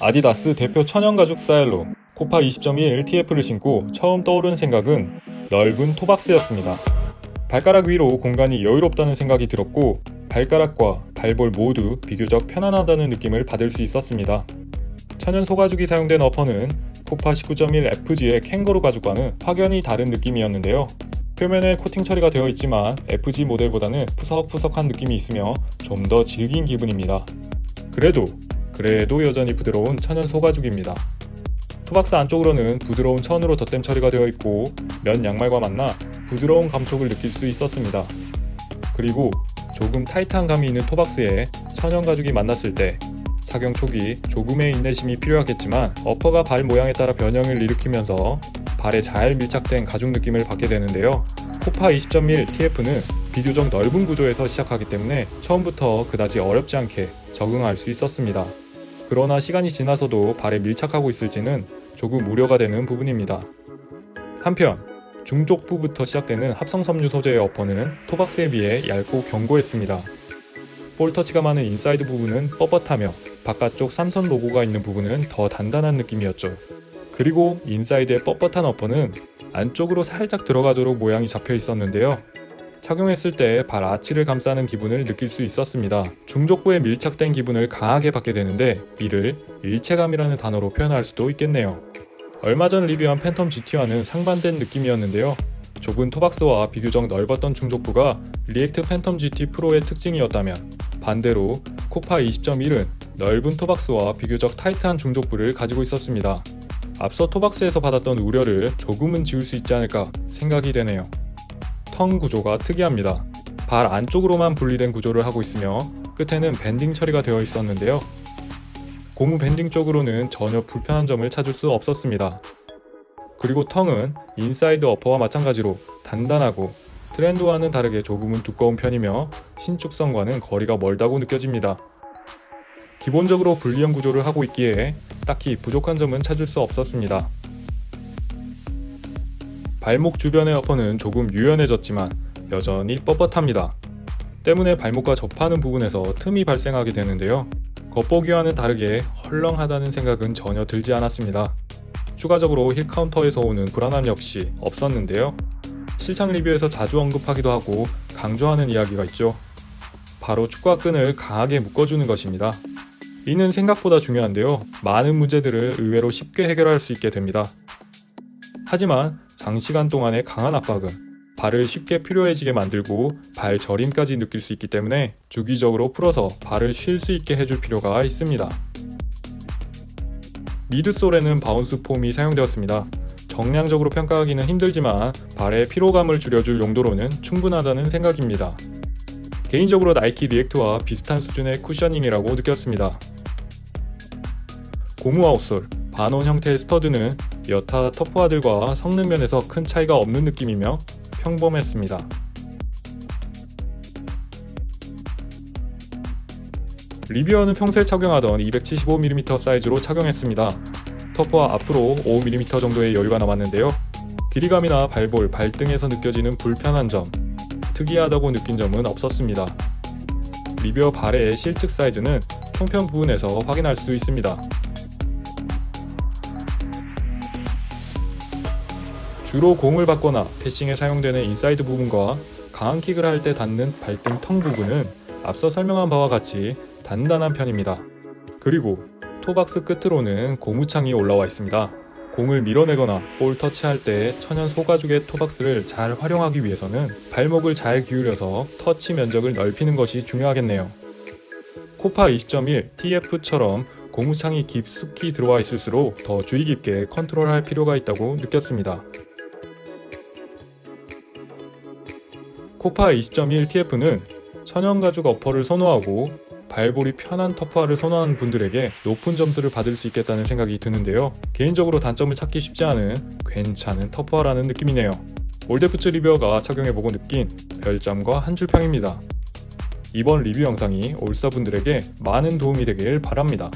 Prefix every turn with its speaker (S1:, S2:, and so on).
S1: 아디다스 대표 천연가죽 스타일로 코파 20.1 TF를 신고 처음 떠오른 생각은 넓은 토박스였습니다. 발가락 위로 공간이 여유롭다는 생각이 들었고 발가락과 발볼 모두 비교적 편안하다는 느낌을 받을 수 있었습니다. 천연 소가죽이 사용된 어퍼는 코파 19.1 FG의 캥거루 가죽과는 확연히 다른 느낌이었는데요. 표면에 코팅 처리가 되어 있지만 FG 모델보다는 푸석푸석한 느낌이 있으며 좀 더 질긴 기분입니다. 그래도 그래도 여전히 부드러운 천연 소가죽입니다. 투박스 안쪽으로는 부드러운 천으로 덧댐 처리가 되어 있고 면 양말과 만나 부드러운 감촉을 느낄 수 있었습니다. 그리고 조금 타이트한 감이 있는 토박스에 천연 가죽이 만났을 때 착용 초기 조금의 인내심이 필요하겠지만 어퍼가 발 모양에 따라 변형을 일으키면서 발에 잘 밀착된 가죽 느낌을 받게 되는데요. 코파 20.1 TF는 비교적 넓은 구조에서 시작하기 때문에 처음부터 그다지 어렵지 않게 적응할 수 있었습니다. 그러나 시간이 지나서도 발에 밀착하고 있을지는 조금 우려가 되는 부분입니다. 한편 중족부부터 시작되는 합성 섬유 소재의 어퍼는 토박스에 비해 얇고 견고했습니다. 볼 터치가 많은 인사이드 부분은 뻣뻣하며 바깥쪽 삼선 로고가 있는 부분은 더 단단한 느낌이었죠. 그리고 인사이드의 뻣뻣한 어퍼는 안쪽으로 살짝 들어가도록 모양이 잡혀 있었는데요. 착용했을 때 발 아치를 감싸는 기분을 느낄 수 있었습니다. 중족부에 밀착된 기분을 강하게 받게 되는데 이를 일체감이라는 단어로 표현할 수도 있겠네요. 얼마 전 리뷰한 팬텀 GT와는 상반된 느낌이었는데요. 좁은 토박스와 비교적 넓었던 중족부가 리액트 팬텀 GT 프로의 특징이었다면 반대로 코파 20.1은 넓은 토박스와 비교적 타이트한 중족부를 가지고 있었습니다. 앞서 토박스에서 받았던 우려를 조금은 지울 수 있지 않을까 생각이 되네요. 텅 구조가 특이합니다. 발 안쪽으로만 분리된 구조를 하고 있으며 끝에는 밴딩 처리가 되어 있었는데요. 고무 밴딩 쪽으로는 전혀 불편한 점을 찾을 수 없었습니다. 그리고 텅은 인사이드 어퍼와 마찬가지로 단단하고 트렌드와는 다르게 조금은 두꺼운 편이며 신축성과는 거리가 멀다고 느껴집니다. 기본적으로 분리형 구조를 하고 있기에 딱히 부족한 점은 찾을 수 없었습니다. 발목 주변의 어퍼는 조금 유연해졌지만 여전히 뻣뻣합니다. 때문에 발목과 접하는 부분에서 틈이 발생하게 되는데요. 겉보기와는 다르게 헐렁하다는 생각은 전혀 들지 않았습니다. 추가적으로 힐 카운터에서 오는 불안함 역시 없었는데요. 실창 리뷰에서 자주 언급하기도 하고 강조하는 이야기가 있죠. 바로 축과 끈을 강하게 묶어주는 것입니다. 이는 생각보다 중요한데요. 많은 문제들을 의외로 쉽게 해결할 수 있게 됩니다. 하지만 장시간 동안의 강한 압박은 발을 쉽게 필요해지게 만들고 발 저림까지 느낄 수 있기 때문에 주기적으로 풀어서 발을 쉴 수 있게 해줄 필요가 있습니다. 미드솔에는 바운스 폼이 사용되었습니다. 정량적으로 평가하기는 힘들지만 발의 피로감을 줄여줄 용도로는 충분하다는 생각입니다. 개인적으로 나이키 리액트와 비슷한 수준의 쿠셔닝이라고 느꼈습니다. 고무 아웃솔, 반원 형태의 스터드는 여타 터프화들과 성능 면에서 큰 차이가 없는 느낌이며 평범했습니다. 리뷰어는 평소에 착용하던 275mm 사이즈로 착용했습니다. 터프와 앞으로 5mm 정도의 여유가 남았는데요. 길이감이나 발볼, 발등에서 느껴지는 불편한 점, 특이하다고 느낀 점은 없었습니다. 리뷰어 발의 실측 사이즈는 총편 부분에서 확인할 수 있습니다. 주로 공을 받거나 패싱에 사용되는 인사이드 부분과 강한 킥을 할 때 닿는 발등 텅 부분은 앞서 설명한 바와 같이 단단한 편입니다. 그리고 토박스 끝으로는 고무창이 올라와 있습니다. 공을 밀어내거나 볼 터치할 때 천연 소가죽의 토박스를 잘 활용하기 위해서는 발목을 잘 기울여서 터치 면적을 넓히는 것이 중요하겠네요. 코파 20.1 TF처럼 고무창이 깊숙이 들어와 있을수록 더 주의 깊게 컨트롤할 필요가 있다고 느꼈습니다. 코파 20.1 TF는 천연 가죽 어퍼를 선호하고 발볼이 편한 터프화를 선호하는 분들에게 높은 점수를 받을 수 있겠다는 생각이 드는데요. 개인적으로 단점을 찾기 쉽지 않은 괜찮은 터프화라는 느낌이네요. 올데프츠 리뷰어가 착용해보고 느낀 별점과 한 줄 평입니다. 이번 리뷰 영상이 올스타분들에게 많은 도움이 되길 바랍니다.